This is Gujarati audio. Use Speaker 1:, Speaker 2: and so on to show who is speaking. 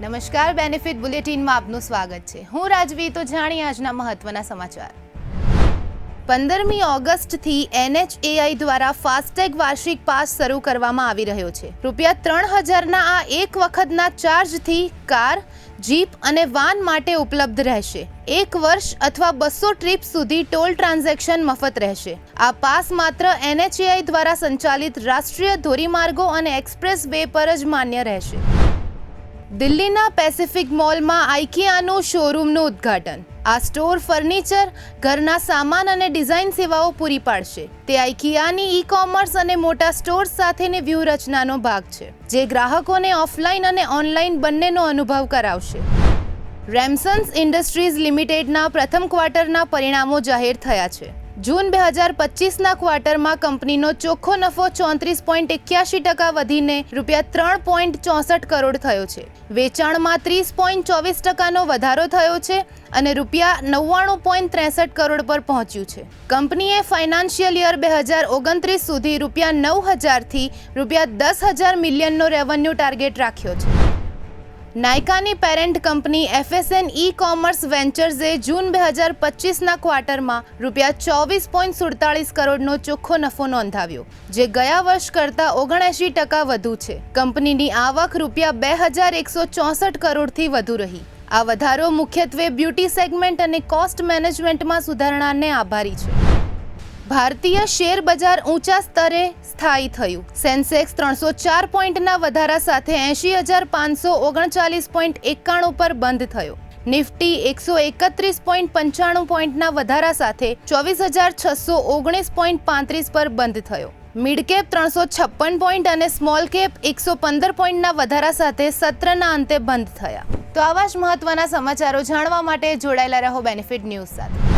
Speaker 1: નમસ્કાર બેનિફિટ બુલેટિનમાં આપનું સ્વાગત છે. હું રાજવી, તો જાણીએ આજના મહત્વના સમાચાર. પંદરમી ઓગસ્ટથી એનએચએઆઈ દ્વારા ફાસ્ટેગ વાર્ષિક પાસ શરૂ કરવામાં આવી રહ્યો છે. રૂપિયા ત્રણ હજારના આ એક વખતના ચાર્જથી કાર, જીપ અને વાન માટે ઉપલબ્ધ રહેશે. એક વર્ષ અથવા બસો ટ્રીપ સુધી ટોલ ટ્રાન્ઝેક્શન મફત રહેશે. આ પાસ માત્ર એનએચએઆઈ દ્વારા સંચાલિત રાષ્ટ્રીય ધોરીમાર્ગો અને એક્સપ્રેસ વે પર જ માન્ય રહેશે. દિલ્હીના પેસિફિક મોલમાં આઇકિયાનું શોરૂમનું ઉદ્ઘાટન. આ સ્ટોર ફર્નિચર, ઘરના સામાન અને ડિઝાઇન સેવાઓ પૂરી પાડશે. તે આઇકિયાની ઈ કોમર્સ અને મોટા સ્ટોર્સ સાથેની વ્યૂહરચનાનો ભાગ છે, જે ગ્રાહકોને ઓફલાઈન અને ઓનલાઈન બંનેનો અનુભવ કરાવશે. રેમસન્સ ઇન્ડસ્ટ્રીઝ લિમિટેડના પ્રથમ ક્વાર્ટરના પરિણામો જાહેર થયા છે. જૂન બે હજાર પચીસના ક્વાર્ટરમાં કંપનીનો ચોખ્ખો નફો ચોત્રીસ પોઈન્ટ એક્યાસી ટકા વધીને રૂપિયા ત્રણ પોઈન્ટ ચોસઠ કરોડ થયો છે. વેચાણમાં ત્રીસ પોઈન્ટ ચોવીસ ટકાનો વધારો થયો છે અને રૂપિયા નવ્વાણું પોઈન્ટ ત્રેસઠ કરોડ પર પહોંચ્યું છે. કંપનીએ ફાઇનાન્શિયલ યર બે હજાર ઓગણત્રીસ સુધી રૂપિયા નવ હજારથી રૂપિયા દસ હજાર મિલિયનનો રેવન્યુ ટાર્ગેટ રાખ્યો છે. નાયકાની parent company FSN e commerce વેન્ચર્સે June બે હજાર પચીસના ક્વાર્ટરમાં રૂપિયા ચોવીસ પોઈન્ટ સુડતાળીસ કરોડનો ચોખ્ખો નફો નોંધાવ્યો, જે ગયા વર્ષ કરતાં ઓગણએંશી ટકા વધુ છે. કંપનીની આવક રૂપિયા બે હજાર એકસો ચોસઠ કરોડથી વધુ રહી. આ વધારો મુખ્યત્વે બ્યુટી સેગમેન્ટ અને કોસ્ટ મેનેજમેન્ટમાં સુધારણાને આભારી છે. ભારતીય શેર બજાર ઊંચા સ્તરે સ્થાયી થયું. સેન્સેક્સ ત્રણસો ચાર પોઈન્ટના વધારા સાથે એંશી હજાર પાંચસો ઓગણચાલીસ પોઈન્ટ એકાણું પર બંધ થયો. નિફ્ટી એકસો એકત્રીસ પોઈન્ટ પંચાણું પોઈન્ટના વધારા સાથે ચોવીસ હજાર છસો ઓગણીસ પોઈન્ટ પાંત્રીસ પર બંધ થયો. મિડકેપ ત્રણસો છપ્પન પોઈન્ટ અને સ્મોલ કેપ એકસો પંદર પોઈન્ટના વધારા સાથે સત્રના અંતે બંધ થયા. તો આવા જ મહત્વના સમાચારો જાણવા માટે જોડાયેલા રહો બેનિફિટ ન્યૂઝ સાથે.